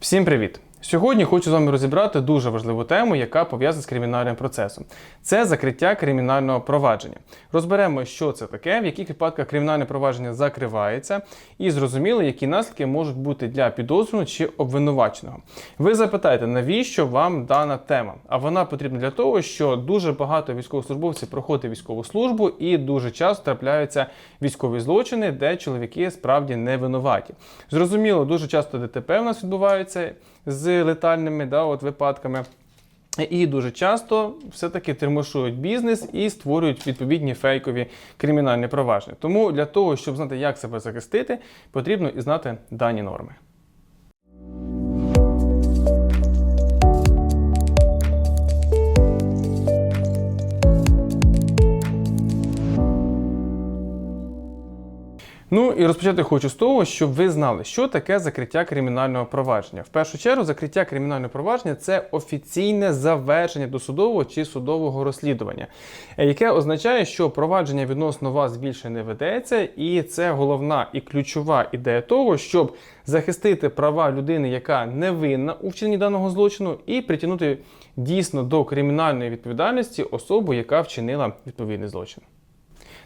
Всім привіт! Сьогодні хочу з вами розібрати дуже важливу тему, яка пов'язана з кримінальним процесом. Це закриття кримінального провадження. Розберемо, що це таке, в яких випадках кримінальне провадження закривається, і зрозуміло, які наслідки можуть бути для підозрюваного чи обвинуваченого. Ви запитаєте, навіщо вам дана тема? А вона потрібна для того, що дуже багато військовослужбовців проходить військову службу і дуже часто трапляються військові злочини, де чоловіки справді не винуваті. Зрозуміло, дуже часто ДТП у нас відбуваються з летальними да, от, випадками. І дуже часто все-таки термошують бізнес і створюють відповідні фейкові кримінальні провадження. Тому для того, щоб знати, як себе захистити, потрібно і знати дані норми. Ну і розпочати хочу з того, щоб ви знали, що таке закриття кримінального провадження. В першу чергу, закриття кримінального провадження це офіційне завершення досудового чи судового розслідування, яке означає, що провадження відносно вас більше не ведеться, і це головна і ключова ідея того, щоб захистити права людини, яка не винна у вчиненні даного злочину, і притягнути дійсно до кримінальної відповідальності особу, яка вчинила відповідний злочин.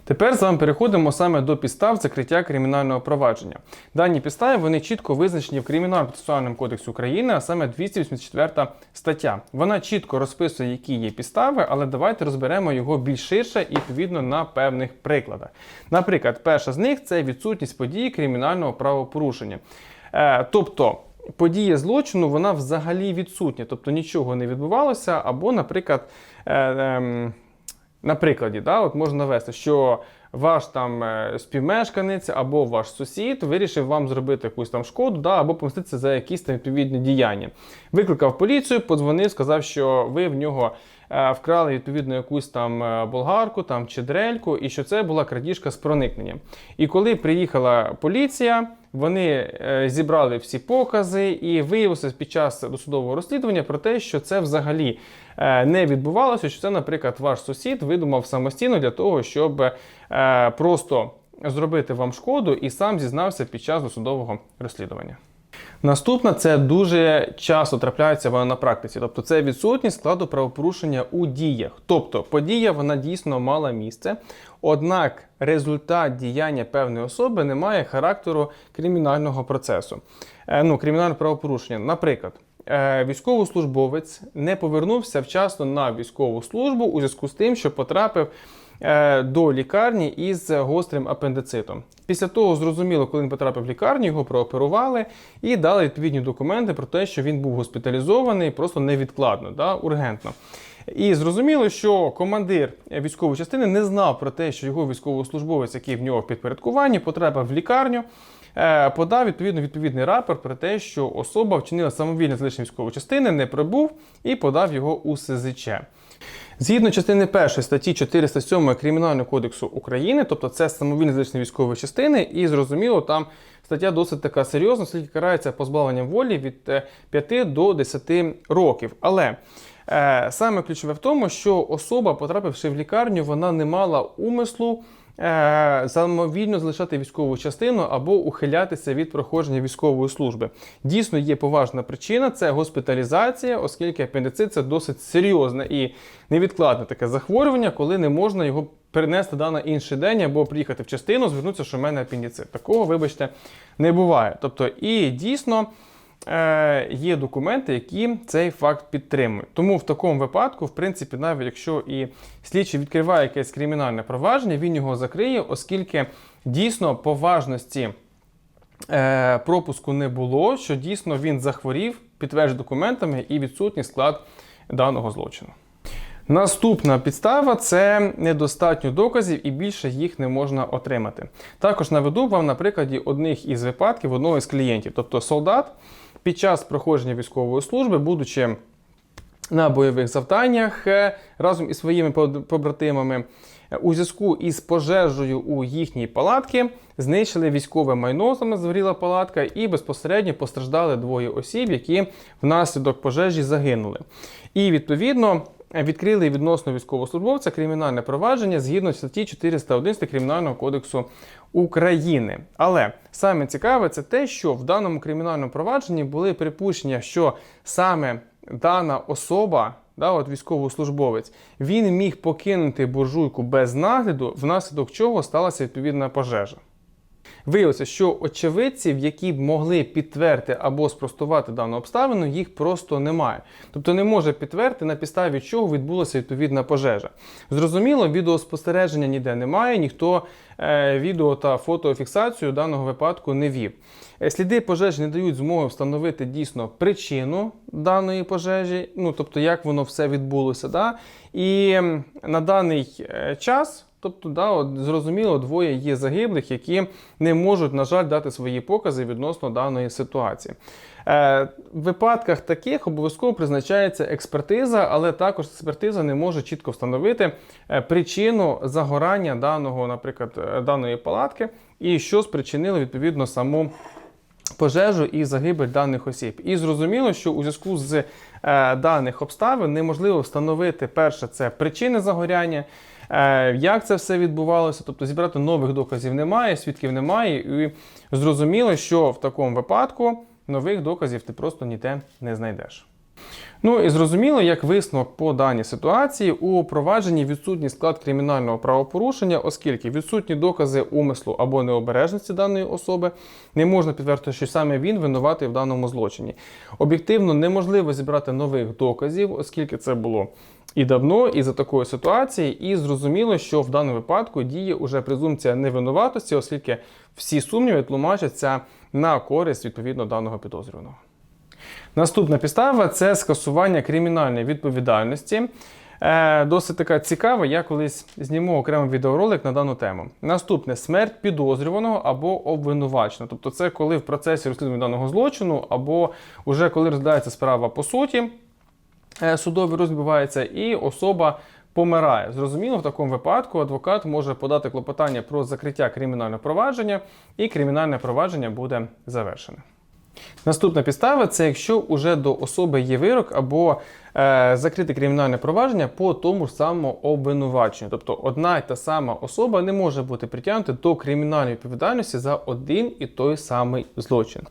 Тепер з вами переходимо саме до підстав закриття кримінального провадження. Дані підстави вони чітко визначені в Кримінально-процесуальному кодексі України, а саме 284 стаття. Вона чітко розписує, які є підстави, але давайте розберемо його більш ширше і відповідно на певних прикладах. Наприклад, перша з них це відсутність події кримінального правопорушення. Е, тобто. Подія злочину вона взагалі відсутня, тобто нічого не відбувалося, або, наприклад, е, е, на прикладі, да, от можна навести, що ваш там е, співмешканець або ваш сусід вирішив вам зробити якусь там шкоду, да, або помститися за якісь там відповідні діяння. Викликав поліцію, подзвонив, сказав, що ви в нього вкрали відповідно якусь там е, болгарку там, чи дрельку, і що це була крадіжка з проникненням. І коли приїхала поліція, вони е, зібрали всі покази і виявилося під час досудового розслідування про те, що це взагалі е, не відбувалося, що це, наприклад, ваш сусід видумав самостійно для того, щоб е, просто зробити вам шкоду і сам зізнався під час досудового розслідування. Наступна це дуже часто трапляється вона на практиці, тобто це відсутність складу правопорушення у діях. Тобто подія вона дійсно мала місце, однак результат діяння певної особи не має характеру кримінального процесу. Е, ну, кримінального правопорушення. Наприклад, е, військовослужбовець не повернувся вчасно на військову службу у зв'язку з тим, що потрапив е, до лікарні із гострим апендицитом. Після того зрозуміло, коли він потрапив в лікарню, його прооперували і дали відповідні документи про те, що він був госпіталізований просто невідкладно, да, ургентно. І зрозуміло, що командир військової частини не знав про те, що його військовослужбовець, який в нього в підпорядкуванні, потрапив в лікарню. е, Подав відповідно відповідний рапорт про те, що особа вчинила самовільне залишення військової частини, не прибув і подав його у СЗЧ. Згідно частини 1 статті 407 Кримінального кодексу України, тобто це самовільне залишення військової частини, і зрозуміло, там стаття досить така серйозна, оскільки карається позбавленням волі від е, 5 до 10 років. Але е, саме ключове в тому, що особа, потрапивши в лікарню, вона не мала умислу. Е, Самовільно залишати військову частину або ухилятися від проходження військової служби. Дійсно є поважна причина це госпіталізація, оскільки апендицит це досить серйозне і невідкладне таке захворювання, коли не можна його перенести да, на інший день або приїхати в частину, звернутися, що в мене апендицит. Такого, вибачте, не буває. Тобто, і дійсно. Е, є документи, які цей факт підтримують. Тому в такому випадку, в принципі, навіть якщо і слідчий відкриває якесь кримінальне провадження, він його закриє, оскільки дійсно поважності е, пропуску не було, що дійсно він захворів, підтверджує документами і відсутній склад даного злочину. Наступна підстава це недостатньо доказів і більше їх не можна отримати. Також наведу вам на прикладі одних із випадків одного із клієнтів. Тобто солдат під час проходження військової служби, будучи на бойових завданнях е, разом із своїми побратимами, е, у зв'язку із пожежею у їхній палатці знищили військове майно, саме згоріла палатка, і безпосередньо постраждали двоє осіб, які внаслідок пожежі загинули. І відповідно відкрили відносно військовослужбовця кримінальне провадження згідно статті 411 Кримінального кодексу України. Але саме цікаве це те, що в даному кримінальному провадженні були припущення, що саме дана особа. Да, от військовослужбовець, він міг покинути буржуйку без нагляду, внаслідок чого сталася відповідна пожежа. Виявилося, що очевидців, які б могли підтвердити або спростувати дану обставину, їх просто немає. Тобто не може підтвердити, на підставі чого відбулася відповідна пожежа. Зрозуміло, відеоспостереження ніде немає, ніхто е, відео та фотофіксацію даного випадку не вів. Е, сліди пожежі не дають змоги встановити дійсно причину даної пожежі, ну тобто як воно все відбулося. Да? І на даний е, час. Тобто, да, от, зрозуміло, двоє є загиблих, які не можуть, на жаль, дати свої покази відносно даної ситуації. Е, В випадках таких обов'язково призначається експертиза, але також експертиза не може чітко встановити е, причину загорання даного, наприклад, е, даної палатки і що спричинило відповідно саму. Пожежу і загибель даних осіб. І зрозуміло, що у зв'язку з е, даних обставин неможливо встановити перше це причини загоряння, як це все відбувалося? Тобто зібрати нових доказів немає, свідків немає, і зрозуміло, що в такому випадку нових доказів ти просто ніде не знайдеш. Ну і зрозуміло, як висновок по даній ситуації у провадженні відсутній склад кримінального правопорушення, оскільки відсутні докази умислу або необережності даної особи, не можна підтвердити, що саме він винуватий в даному злочині. Об'єктивно неможливо зібрати нових доказів, оскільки це було і давно, і за такої ситуації, і зрозуміло, що в даному випадку діє уже презумпція невинуватості, оскільки всі сумніви тлумачаться на користь відповідно даного підозрюваного. Наступна підстава це скасування кримінальної відповідальності. Е, Досить така цікава, я колись зніму окремий відеоролик на дану тему. Наступне смерть підозрюваного або обвинуваченого. Тобто, це коли в процесі розслідування даного злочину, або вже коли розглядається справа по суті. Е, судовий розбивається, і особа помирає. Зрозуміло, в такому випадку адвокат може подати клопотання про закриття кримінального провадження, і кримінальне провадження буде завершене. Наступна підстава це якщо уже до особи є вирок або е, закрите кримінальне провадження по тому ж самому обвинуваченню. Тобто одна й та сама особа не може бути притягнута до кримінальної відповідальності за один і той самий злочин.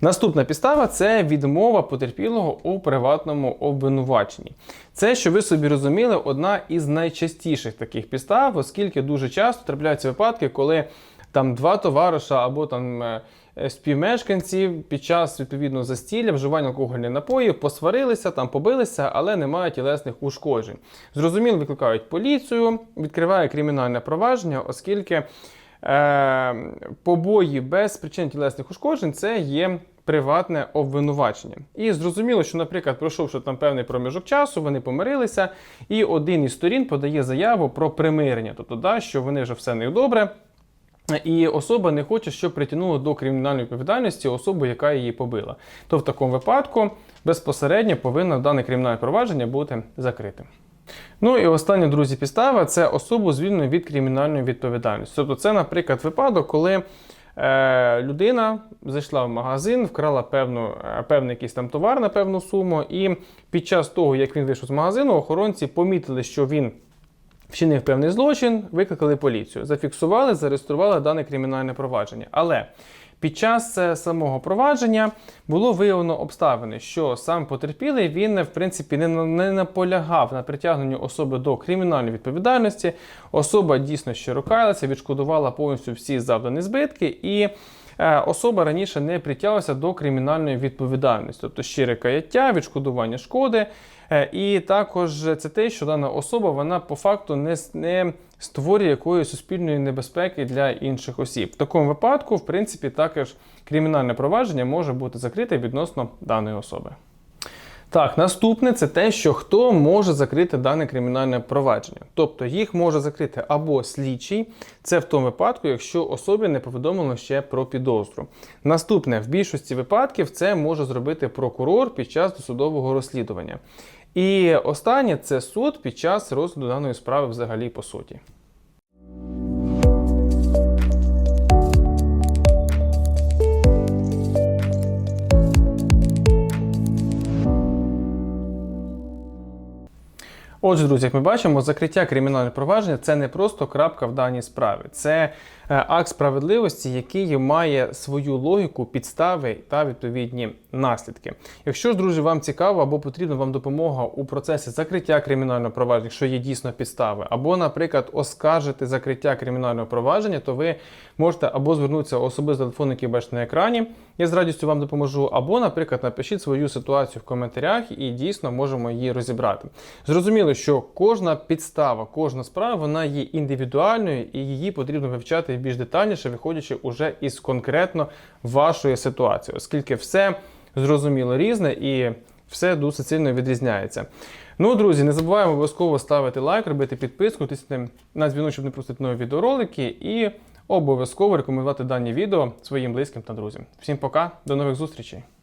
Наступна підстава це відмова потерпілого у приватному обвинуваченні. Це, що ви собі розуміли, одна із найчастіших таких підстав, оскільки дуже часто трапляються випадки, коли там два товариша або там. Е, Е, співмешканці під час відповідно застілля, вживання алкогольних напоїв посварилися, там побилися, але немає тілесних ушкоджень. Зрозуміло, викликають поліцію, відкриває кримінальне провадження, оскільки е, побої без причин тілесних ушкоджень це є. Приватне обвинувачення. І зрозуміло, що, наприклад, пройшовши там певний проміжок часу, вони помирилися, і один із сторін подає заяву про примирення, тобто, да, що вони вже все не добре, і особа не хоче, щоб притягнуло до кримінальної відповідальності особу, яка її побила. То в такому випадку безпосередньо повинно дане кримінальне провадження бути закритим. Ну і остання, друзі, підстава це особу звільнено від кримінальної відповідальності. Тобто, це, наприклад, випадок, коли е, людина зайшла в магазин, вкрала певну, е, певний якийсь там товар на певну суму, і під час того, як він вийшов з магазину, охоронці помітили, що він вчинив певний злочин, викликали поліцію, зафіксували, зареєстрували дане кримінальне провадження. Але під час е, самого провадження було виявлено обставини, що сам потерпілий він в принципі не, не наполягав на притягненню особи до кримінальної відповідальності. Особа дійсно щиро каялася, відшкодувала повністю всі завдані збитки і. Е, особа раніше не притяглася до кримінальної відповідальності, тобто щире каяття, відшкодування шкоди. Е, і також це те, що дана особа вона по факту не не створює якоїсь суспільної небезпеки для інших осіб. В такому випадку, в принципі, також кримінальне провадження може бути закрите відносно даної особи. Так, наступне це те, що хто може закрити дане кримінальне провадження. Тобто їх може закрити або слідчий, це в тому випадку, якщо особі не повідомлено ще про підозру. Наступне, в більшості випадків, це може зробити прокурор під час досудового розслідування. І останнє це суд під час розгляду даної справи взагалі по суті. Отже, друзі, як ми бачимо, закриття кримінального провадження це не просто крапка в даній справі, це е, акт справедливості, який має свою логіку, підстави та відповідні наслідки. Якщо ж, друзі, вам цікаво або потрібна вам допомога у процесі закриття кримінального провадження, якщо є дійсно підстави, або, наприклад, оскаржити закриття кримінального провадження, то ви можете або звернутися особисто до телефону, який бачите на екрані. Я з радістю вам допоможу, або, наприклад, напишіть свою ситуацію в коментарях і дійсно можемо її розібрати. Зрозуміло, що кожна підстава, кожна справа вона є індивідуальною і її потрібно вивчати більш детальніше, виходячи уже із конкретно вашої ситуації, оскільки все зрозуміло різне і все досить сильно відрізняється. Ну, друзі, не забуваємо обов'язково ставити лайк, робити підписку, тиснути на дзвінок, щоб не пропустити нові відеоролики, і обов'язково рекомендувати дані відео своїм близьким та друзям. Всім пока, до нових зустрічей!